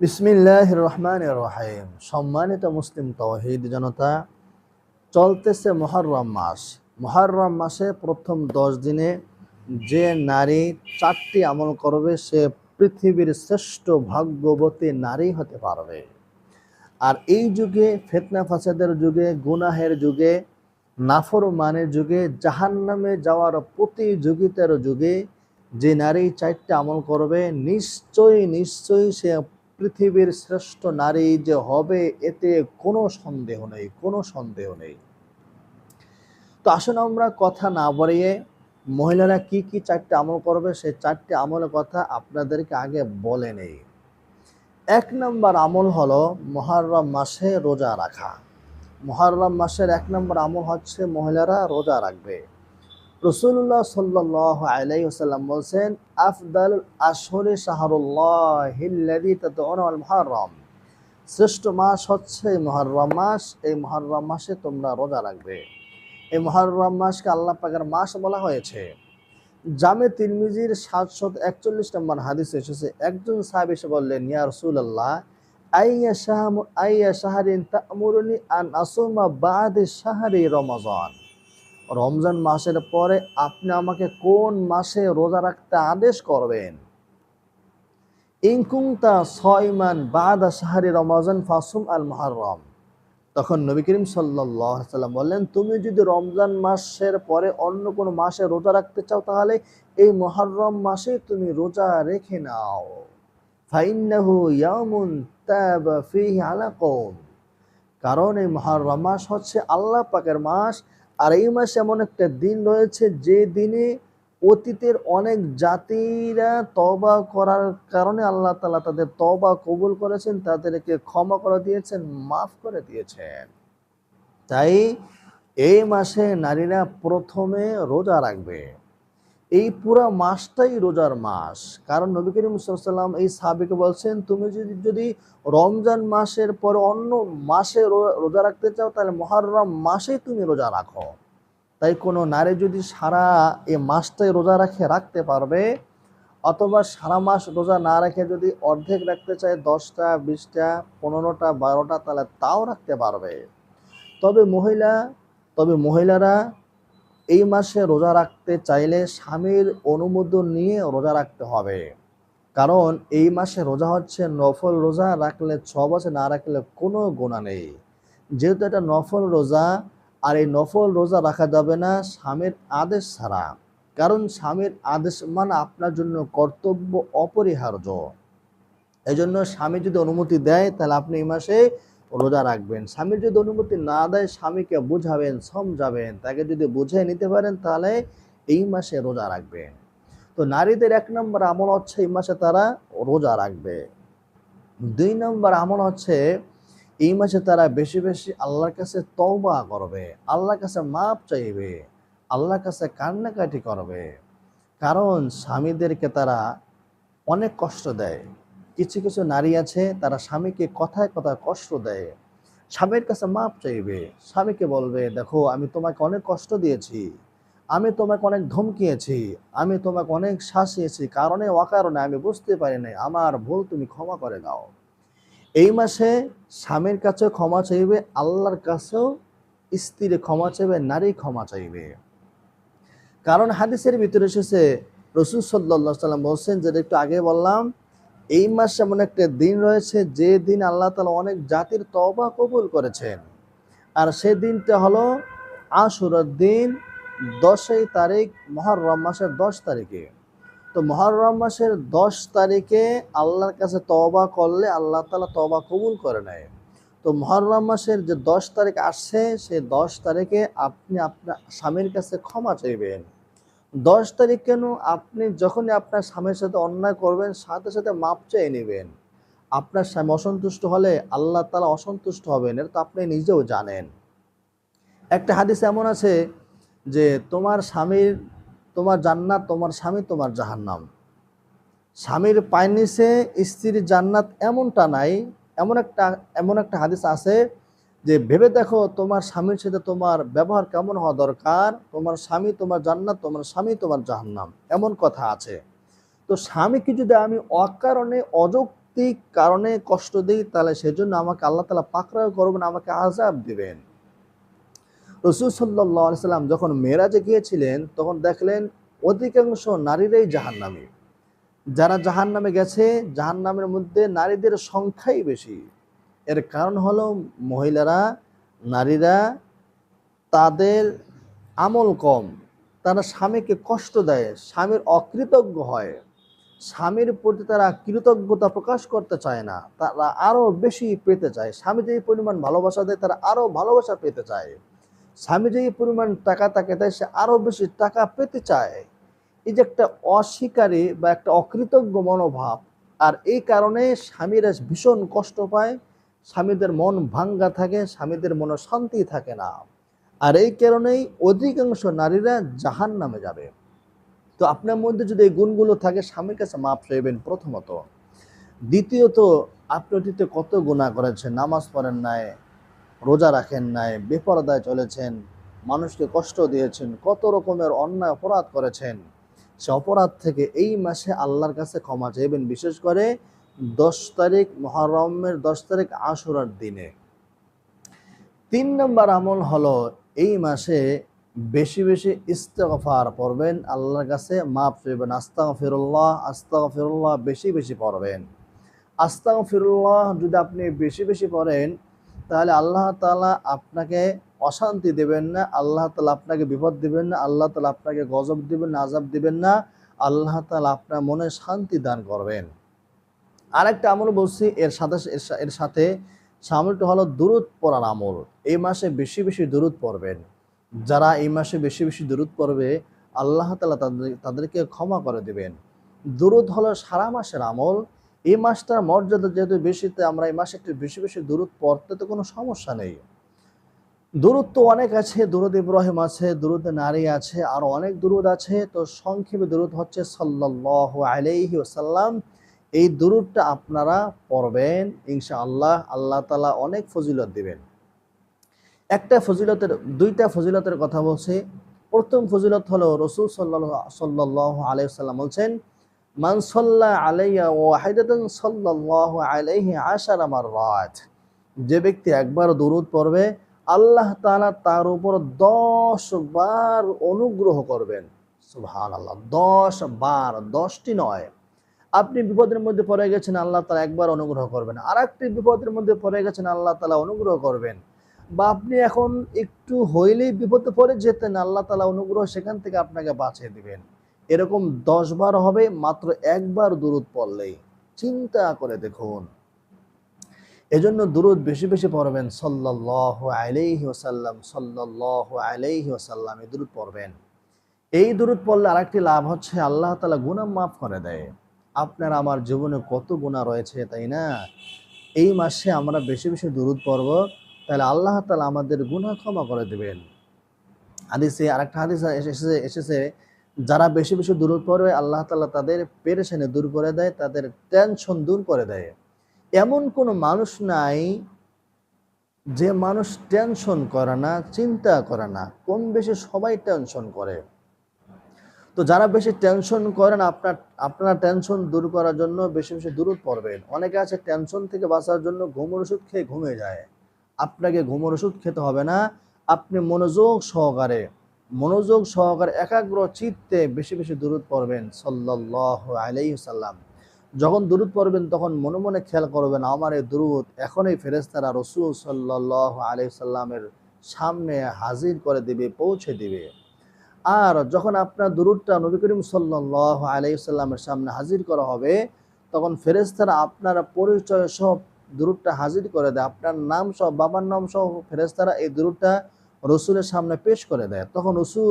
বিসমিল্লাহ রহমান রহিম সম্মানিত মুসলিম তৌহিদ জনতা, চলতেছে মহরম মাস। মহরম মাসে প্রথম দশ দিনে যে নারী চারটি আমল করবে, সে পৃথিবীর শ্রেষ্ঠ ভাগ্যবতী নারী হতে পারবে। আর এই যুগে, ফেতনা ফাসাদের যুগে, গুনাহের যুগে, নাফরমানের যুগে, জাহান্নামে যাওয়ার প্রতিযোগিতার যুগে যে নারী চারটি আমল করবে, নিশ্চয়ই নিশ্চয়ই সে পৃথিবীর শ্রেষ্ঠ নারী যে হবে, এতে কোনো সন্দেহ নেই, কোনো সন্দেহ নেই। তো আসুন আমরা কথা না বাড়িয়ে মহিলারা কি কি চারটে আমল করবে, সেই চারটে আমলের কথা আপনাদেরকে আগে বলে নেই। এক নম্বর আমল হলো মহারম মাসে রোজা রাখা। মহারম মাসের এক নম্বর আমল হচ্ছে মহিলারা রোজা রাখবে। রসুল্লাহ সাল্লাহ আলাই সাল্লাম বলছেন, আফদাল আসরে শাহরুল্লাহিল্লাদি মহরম শ্রেষ্ঠ মাস হচ্ছে মহরম মাস। এই মহরম মাসে তোমরা রোজা রাখবে। এই মহরম মাসকে আল্লাহ পাকের মাস বলা হয়েছে। জামে তিরমিজির সাতশত একচল্লিশ নম্বর হাদিস এসেছে, একজন সাহেব এসে বললেন, ইয়া রসুল্লাহ আইয়া শাহ আইয়া শাহরিন তামুরনি আন আসুমা বাদে শাহরি রমজান? রমজান মাসের পরে আপনি আমাকে কোন মাসে রোজা রাখতে আদেশ করবেন? ইনকুংতা ছয়মান বাদা শাহরি রমজান ফাসুম আল মহরম তখন নবী করিম সাল্লাম বললেন, তুমি যদি রমজান মাসের পরে অন্য কোনো মাসে রোজা রাখতে চাও, তাহলে এই মহরম মাসে তুমি রোজা রেখে নাও। কারণ এই মহরম মাস হচ্ছে আল্লাহ পাকের মাস আর এই মাসে এমন একটা দিন রয়েছে যে দিনে অতীতের অনেক জাতিরা তবা করার কারণে আল্লাহ তালা তাদের তবা কবুল করেছেন, তাদেরকে ক্ষমা করে দিয়েছেন, মাফ করে দিয়েছেন। তাই এই মাসে নারীরা প্রথমে রোজা রাখবে। এই পুরা মাসটাই রোজার মাস। কারণ নবী করিম সাল্লাম এই সাহাবিকে বলছেন, তুমি যদি যদি রমজান মাসের পর অন্য মাসে রোজা রাখতে চাও, তাহলে মহারম মাসে তুমি রোজা রাখো। তাই কোনো নারী যদি সারা এই মাসটাই রোজা রাখে, রাখতে পারবে, অথবা সারা মাস রোজা না রেখে যদি অর্ধেক রাখতে চায়, দশটা, বিশটা, পনেরোটা, বারোটা, তাহলে তাও রাখতে পারবে। তবে মহিলা, তবে মহিলারা এই মাসে রোজা রাখতে চাইলে স্বামীর অনুমোদন নিয়ে রোজা রাখতে হবে। কারণ এই মাসে রোজা হচ্ছে নফল রোজা, রাখলে ছ বছর না রাখলে কোনো গোনা নেই। যেহেতু এটা নফল রোজা, আর এই নফল রোজা রাখা যাবে না স্বামীর আদেশ ছাড়া। কারণ স্বামীর আদেশ মানে আপনার জন্য কর্তব্য অপরিহার্য। এই জন্য স্বামী যদি অনুমতি দেয়, তাহলে আপনি এই মাসে রোজা রাখবেন। স্বামীর যদি অনুমতি না দেয়, স্বামীকে বুঝাবেন, সমঝাবেন, তাকে যদি বুঝে নিতে পারেন, তাহলে এই মাসে রোজা রাখবেন। তো নারীদের এক নম্বর আমল হচ্ছে, এই মাসে তারা রোজা রাখবে। দুই নম্বর আমল হচ্ছে, এই মাসে তারা বেশি বেশি আল্লাহর কাছে তওবা করবে। আল্লাহর কাছে মাপ চাইবে। আল্লাহর কাছে কান্নাকাটি করবে। কারণ স্বামীদেরকে তারা অনেক কষ্ট দেয়। কিছু কিছু নারী আছে, তারা স্বামীকে কথায় কথায় কষ্ট দেয়। স্বামীর কাছে মাপ চাইবে। স্বামীকে বলবে, দেখো, আমি তোমাকে অনেক কষ্ট দিয়েছি। আমি তোমাকে অনেক ধমকিয়েছি। আমি তোমাকে অনেক শাসিয়েছি কারণে অকারণে আমি বুঝতে পারি নাই আমার ভুল তুমি ক্ষমা করে দাও। এই মাসে স্বামীর কাছে ক্ষমা চাইবে, আল্লাহর কাছেও স্ত্রী ক্ষমা চাইবে, নারী ক্ষমা চাইবে। কারণ হাদিসের ভিতরে এসেছে, রসুল সাল্লাহ সাল্লাম বলছেন, যেটা একটু আগে বললাম এই মাসে এমন একটা দিন রয়েছে যে দিন আল্লাহ তালা অনেক জাতির তবা কবুল করেছেন। আর সেই দিনটা হলো আশুরার দিন দশই তারিখ মহরম মাসের দশ তারিখে। তো মহরম মাসের দশ তারিখে আল্লাহর কাছে তবা করলে আল্লাহ তালা তবা কবুল করে নেয়। তো মহরম মাসের যে দশ তারিখ আসছে, সেই দশ তারিখে আপনি আপনার স্বামীর কাছে ক্ষমা চাইবেন। দশ তারিখ কেন আপনি যখনই আপনার স্বামীর সাথে অন্যায় করবেন, সাথে সাথে মাপ চেয়ে নেবেন। আপনার স্বামী অসন্তুষ্ট হলে আল্লাহ তালা অসন্তুষ্ট হবেন, এটা তো আপনি নিজেও জানেন। একটা হাদিস এমন আছে যে, তোমার স্বামীর, তোমার জান্নাত, তোমার স্বামী তোমার জাহান্নাম। স্বামীর পায়ের স্ত্রীর জান্নাত এমনটা নাই। এমন একটা এমন একটা হাদিস আছে যে ভেবে দেখো তোমার স্বামীর সাথে তোমার ব্যবহার কেমন হওয়া দরকার? তোমার স্বামী তোমার জান্নাত, তোমার স্বামী তোমার জাহান্নাম। এমন কথা আছে। তো স্বামীকে যদি আমি অকারণে, অযৌক্তিক কারণে কষ্ট দিই, তাহলে সেজন্য আমাকে আল্লাহ তালা পাকড়াও করবেন, আমাকে আজাব দিবেন। রসুল সাল্লাম যখন মেরাজে গিয়েছিলেন, তখন দেখলেন অধিকাংশ নারীরাই জাহান্নামী। যারা জাহান নামে গেছে জাহান নামের মধ্যে নারীদের সংখ্যাই বেশি। এর কারণ হলো মহিলারা, নারীরা তাদের আমল কম। তারা স্বামীকে কষ্ট দেয়, স্বামীর অকৃতজ্ঞ হয়। স্বামীর প্রতি তারা কৃতজ্ঞতা প্রকাশ করতে চায় না, তারা আরও বেশি পেতে চায়। স্বামী যেই পরিমাণ ভালোবাসা দেয়, তারা আরও ভালোবাসা পেতে চায়। স্বামী যেই পরিমাণ টাকা তাকে দেয়, সে আরও বেশি টাকা পেতে চায়। এই যে একটা অস্বীকারী বা একটা অকৃতজ্ঞ মনোভাব, আর এই কারণে স্বামীরা ভীষণ কষ্ট পায়। স্বামীদের মন ভাঙ্গা থাকে, স্বামীদের মনে শান্তি থাকে না। আর এই কারণেই অধিকাংশ নারীরা জাহান নামে যাবে। তো আপনার মধ্যে যদি এই গুণগুলো থাকে, স্বামীর কাছে মাপ চাইবেন প্রথমত। দ্বিতীয়ত, আপনি অতীতে কত গুণা করেছেন? নামাজ পড়েন নাই, রোজা রাখেন নাই, বেপরদায় চলেছেন, মানুষকে কষ্ট দিয়েছেন, কত রকমের অন্যায় অপরাধ করেছেন। সে অপরাধ থেকে এই মাসে আল্লাহর কাছে ক্ষমা চাইবেন। বিশেষ করে দশ তারিখ মহরমের দশ তারিখ আশুরার দিনে। তিন নম্বর আমল হলো এই মাসে বেশি বেশি ইস্তেগফার পড়বেন, আল্লাহর কাছে মাপ চাইবেন আস্তাগ ফিরুল্লাহ আস্তাগ ফিরুল্লাহ বেশি বেশি পড়বেন। আস্তাগ ফিরুল্লাহ যদি আপনি বেশি বেশি পড়েন, তাহলে আল্লাহ তালা আপনাকে অশান্তি দেবেন না, আল্লাহ তালা আপনাকে বিপদ দিবেন না, আল্লাহ তালা আপনাকে গজব দিবেন না আজাব দিবেন না, আল্লাহ তালা আপনার মনে শান্তি দান করবেন। আরেকটা আমল বলছি, এর সাথে এর সাথে সামলটা হলো দূরত পড়ার আমল। এই মাসে বেশি বেশি দূরত পড়বেন। যারা এই মাসে বেশি বেশি দূরত পড়বে, আল্লাহ তালা তাদের, তাদেরকে ক্ষমা করে দেবেন। দূরত হলো সারা মাসের আমল। এই মাসটার মর্যাদা যেহেতু বেশিতে আমরা এই মাসে একটু বেশি বেশি দূরত পড়তে তো কোনো সমস্যা নেই। দূরত্ব অনেক আছে, দুরুদ ইব্রাহিম আছে, দুরুদ নারী আছে, আর অনেক দুরুদ আছে। তো সংক্ষেপে দুরুদ হচ্ছে সাল্লাহ আলাইহি ওসাল্লাম এই দুরুদটা আপনারা পড়বেন ইনশা আল্লাহ আল্লাহ তালা অনেক ফজিলত দিবেন। একটা ফজিলতের, দুইটা ফজিলতের কথা বলছে। প্রথম ফজিলত হলো রসুল সাল্লাহ সাল্লাহ আলাইসাল্লাম বলছেন, মান সাল্লাহ আলাইয়া ওয়াহিদাতান সাল্লাল্লাহু আলাইহি আশার আমার মাররাত। যে ব্যক্তি একবার দুরুদ পড়বে, আল্লাহ তাআলা তার উপর দশ বার অনুগ্রহ করবেন। সুবহান আল্লাহ দশ বার, দশটি নয়। আপনি বিপদের মধ্যে পড়ে গেছেন, আল্লাহ তালা একবার অনুগ্রহ করবেন। আর একটি বিপদের মধ্যে পড়ে গেছেন, আল্লাহ তালা অনুগ্রহ করবেন। বা আপনি এখন একটু হইলেই বিপদে পড়ে যেতেন, আল্লাহ তালা অনুগ্রহ সেখান থেকে আপনাকে বাঁচিয়ে দিবেন। এরকম দশ বার হবে, মাত্র একবার দূরত পড়লেই। চিন্তা করে দেখুন। এজন্য দুরুদ বেশি বেশি পড়বেন সাল্লাহ আলাইহি ওসাল্লাম সাল্লাহ আলাইহি ওসাল্লাম এই দুরুদ পড়বেন। এই দুরুদ পড়লে আরেকটি লাভ হচ্ছে, আল্লাহ তালা গুণা মাফ করে দেয়। আপনার আমার জীবনে কত গুণা রয়েছে, তাই না? এই মাসে আমরা বেশি বেশি দুরুদ পড়ব, তাহলে আল্লাহ তালা আমাদের গুণা ক্ষমা করে দেবেন। হাদিসে আরেকটা হাদিস এসেছে এসেছে, যারা বেশি বেশি দূর পড়বে, আল্লাহ তালা তাদের পেরেশানি দূর করে দেয়, তাদের টেনশন দূর করে দেয়। এমন কোনো মানুষ নাই যে মানুষ টেনশন করে না, চিন্তা করে না, কম বেশি সবাই টেনশন করে। তো যারা বেশি টেনশন করেন, আপনার আপনার টেনশন দূর করার জন্য বেশি বেশি দূর পড়বেন। অনেকে আছে টেনশন থেকে বাঁচার জন্য ঘুমের ওষুধ খেয়ে ঘুমিয়ে যায়। আপনাকে ঘুমের ওষুধ খেতে হবে না। আপনি মনোযোগ সহকারে মনোযোগ সহকারে একাগ্র চিত্তে বেশি বেশি দূরত পড়বেন সাল্লাহ আলাই সাল্লাম যখন দূরত পড়বেন, তখন মনে মনে খেয়াল করবেন, আমার এই দূরত এখনই ফেরেস্তারা রসুল সাল্লাহ আলাই সাল্লামের সামনে হাজির করে দিবে, পৌঁছে দিবে। আর যখন আপনার দূরতটা নবী করিম সাল্লাহ আলাই সাল্লামের সামনে হাজির করা হবে, তখন ফেরেস্তারা আপনার পরিচয় সব দূরতটা হাজির করে দেয়। আপনার নাম সহ, বাবার নাম সহ ফেরেস্তারা এই দূরতটা রসুলের সামনে পেশ করে দেয়। তখন রসুল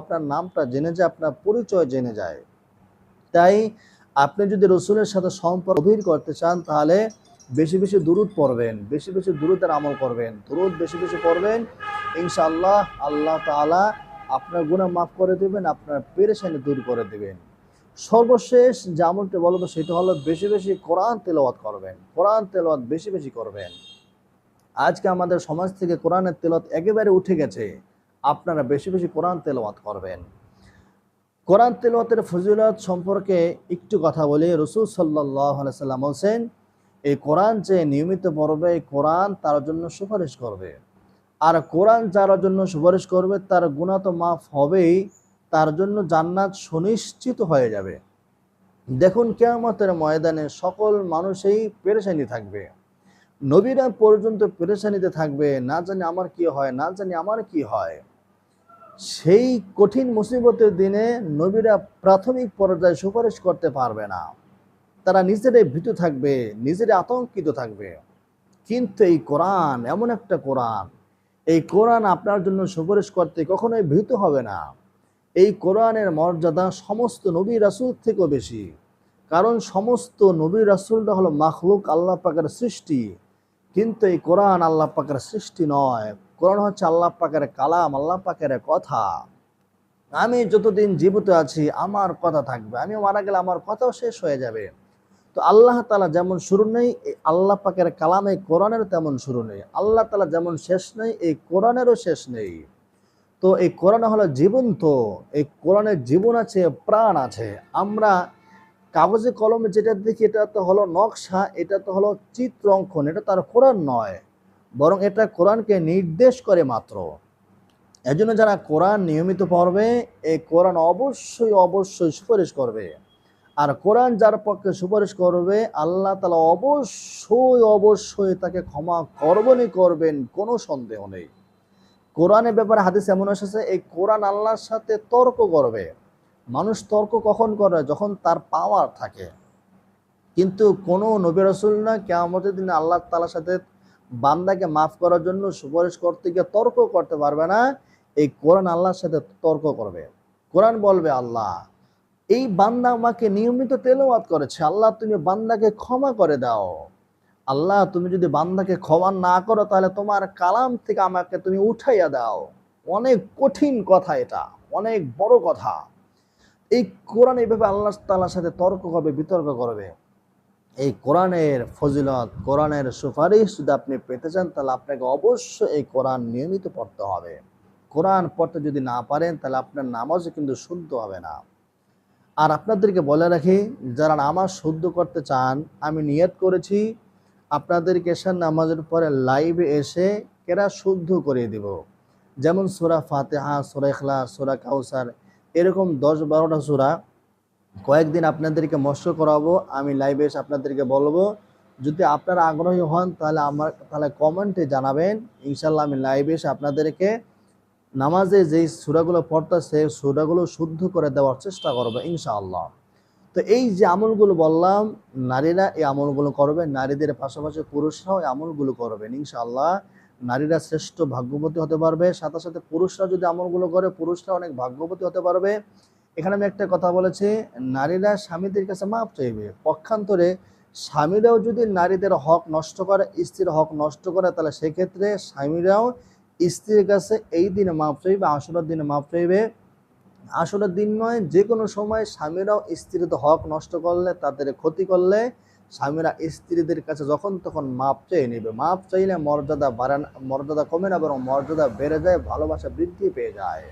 আপনার নামটা জেনে যায়, আপনার পরিচয় জেনে যায়। তাই আপনি যদি রসুলের সাথে সম্পর্ক গভীর করতে চান, তাহলে বেশি বেশি দূরত পড়বেন, বেশি বেশি দূরতের আমল করবেন। দূরত বেশি বেশি পড়বেন, ইনশাআল্লাহ আল্লাহ তালা আপনার গুণা মাফ করে দেবেন, আপনার পেরেশানি দূর করে দেবেন। সর্বশেষ যে আমলটি সেটা হলো বেশি বেশি কোরআন তেলাওয়াত করবেন, কোরআন তেলাওয়াত বেশি বেশি করবেন। আজকে আমাদের সমাজ থেকে কোরআনের তেলত একেবারে উঠে গেছে, আপনারা বেশি বেশি কোরআন তেলাওয়াত করবেন। কোরআন তেলাওয়াতের ফজিলত সম্পর্কে একটু কথা বলি, রসুল সাল্লাহ সাল্লাম হোসেন এই কোরআন যে নিয়মিত পড়বে কোরআন তার জন্য সুপারিশ করবে। আর কোরআন যার জন্য সুপারিশ করবে, তার গুণা তো মাফ হবেই, তার জন্য জান্নাত সুনিশ্চিত হয়ে যাবে। দেখুন, কেয়ামতের ময়দানে সকল মানুষেই পেরেশানি থাকবে। নবীরা পর্যন্ত পেরেশানিতে থাকবে, না জানি আমার কি হয়, না জানি আমার কি হয়। সেই কঠিন মুসিবতের দিনে নবীরা প্রাথমিক পর্যায়ে সুপারিশ করতে পারবে না। তারা নিজেরাই ভীত থাকবে, নিজেরাই আতঙ্কিত থাকবে। কিন্তু এই কোরআন, এমন একটা কোরআন এই কোরআন আপনার জন্য সুপারিশ করতে কখনোই ভীত হবে না। এই কোরআনের মর্যাদা সমস্ত নবী রাসুল থেকেও বেশি। কারণ সমস্ত নবী রাসুলটা হলো মাখলুক আল্লাহ পাকের সৃষ্টি। কিন্তু এই কোরআন আল্লাহ পাকের সৃষ্টি নয়। কোরআন হচ্ছে আল্লাহ পাকের কালাম, আল্লাহ পাকের কথা। আমি যতদিন জীবিত আছি, আমার কথা থাকবে। আমি মারা গেলে আমার কথাও শেষ হয়ে যাবে। তো আল্লাহ তালা যেমন শুরু নেই আল্লাহ পাকের কালামে কোরআনের তেমন শুরু নেই। আল্লাহ তালা যেমন শেষ নেই, এই কোরআনেরও শেষ নেই। তো এই কোরআন হলো জীবন্ত, এই কোরআনের জীবন আছে, প্রাণ আছে। আমরা কাগজে কলমে যেটা দেখি, এটা তো হলো নকশা, এটা তো হলো চিত্র অঙ্কন, এটা তার কোরআন নয়। বরং এটা কোরআনকে নির্দেশ করে মাত্র। এজন্য যারা কোরআন নিয়মিত পড়বে, এই কোরআন অবশ্যই অবশ্যই সুপারিশ করবে। আর কোরআন যার পক্ষে সুপারিশ করবে, আল্লাহ তালা অবশ্যই অবশ্যই তাকে ক্ষমা করবেনই করবেন, কোনো সন্দেহ নেই। কোরআনের ব্যাপারে হাদিস এমন এসেছে, এই কোরআন আল্লাহর সাথে তর্ক করবে। মানুষ তর্ক কখন করে যখন তার পাওয়ার থাকে। কিন্তু কোনো নবী রসুল না কেমতের দিনে আল্লাহ তালার সাথে বান্দাকে মাফ করার জন্য সুপারিশ করতে গিয়ে তর্ক করতে পারবে না। এই কোরআন আল্লাহর সাথে তর্ক করবে। কোরআন বলবে, আল্লাহ এই বান্দা আমাকে নিয়মিত তেলাওয়াত করেছে। আল্লাহ, তুমি বান্দাকে ক্ষমা করে দাও। আল্লাহ, তুমি যদি বান্দাকে ক্ষমা না করো, তাহলে তোমার কালাম থেকে আমাকে তুমি উঠাইয়া দাও। অনেক কঠিন কথা এটা। অনেক বড় কথা। এই কোরআন এইভাবে আল্লাহ তাল্লার সাথে তর্ক করবে, বিতর্ক করবে। এই কোরআনের ফজিলত, কোরআনের সুপারিশ যদি আপনি পেতে চান, তাহলে আপনাকে অবশ্যই এই কোরআন নিয়মিত পড়তে হবে। কোরআন পড়তে যদি না পারেন, তাহলে আপনার নামাজও কিন্তু শুদ্ধ হবে না। আর আপনাদেরকে বলে রাখি, যারা নামাজ শুদ্ধ করতে চান, আমি নিয়ত করেছি আপনাদেরকে এসার নামাজের পরে লাইভে এসে কেরা শুদ্ধ করে দিব। যেমন সুরা ফাতেহা, সুরা ইখলা সুরা কাউসার, এরকম দশ বারোটা সুরা কয়েকদিন আপনাদেরকে মস্ক করাবো, আমি লাইভে এসে আপনাদেরকে বলব, যদি আপনারা আগ্রহী হন, তাহলে আমার, তাহলে কমেন্টে জানাবেন ইনশাল্লাহ আমি লাইভে এসে আপনাদেরকে নামাজে যেই সুরাগুলো পড়তেছে, সুরাগুলো শুদ্ধ করে দেওয়ার চেষ্টা করবে ইনশাআল্লাহ। তো এই যে আমলগুলো বললাম, নারীরা এই আমলগুলো করবে, নারীদের পাশাপাশি পুরুষরাও এই আমলগুলো করবেন ইনশাআল্লাহ। নারীরা শ্রেষ্ঠ ভাগ্যবতী হতে পারবে, সাথে সাথে পুরুষরা যদি আমলগুলো করে পুরুষরা অনেক ভাগ্যবতী হতে পারবে। এখানে আমি একটা কথা বলেছি, নারীরা স্বামীদের কাছে মাপ চাইবে। পক্ষান্তরে স্বামীরাও যদি নারীদের হক নষ্ট করে, স্ত্রীর হক নষ্ট করে, তাহলে সেক্ষেত্রে স্বামীরাও স্ত্রীর কাছে এই দিনে মাফ চাইবে আসলের দিনে মাফ চাইবে। আসলের দিন নয় যে কোনো সময় স্বামীরাও স্ত্রীর হক নষ্ট করলে, তাদের ক্ষতি করলে স্বামীরা স্ত্রীদের কাছে যখন তখন মাপ চেয়ে নেবে। মাপ চাইলে মর্যাদা বাড়ান, মর্যাদা কমে না, বরং মর্যাদা বেড়ে যায়, ভালোবাসা বৃদ্ধি পেয়ে যায়।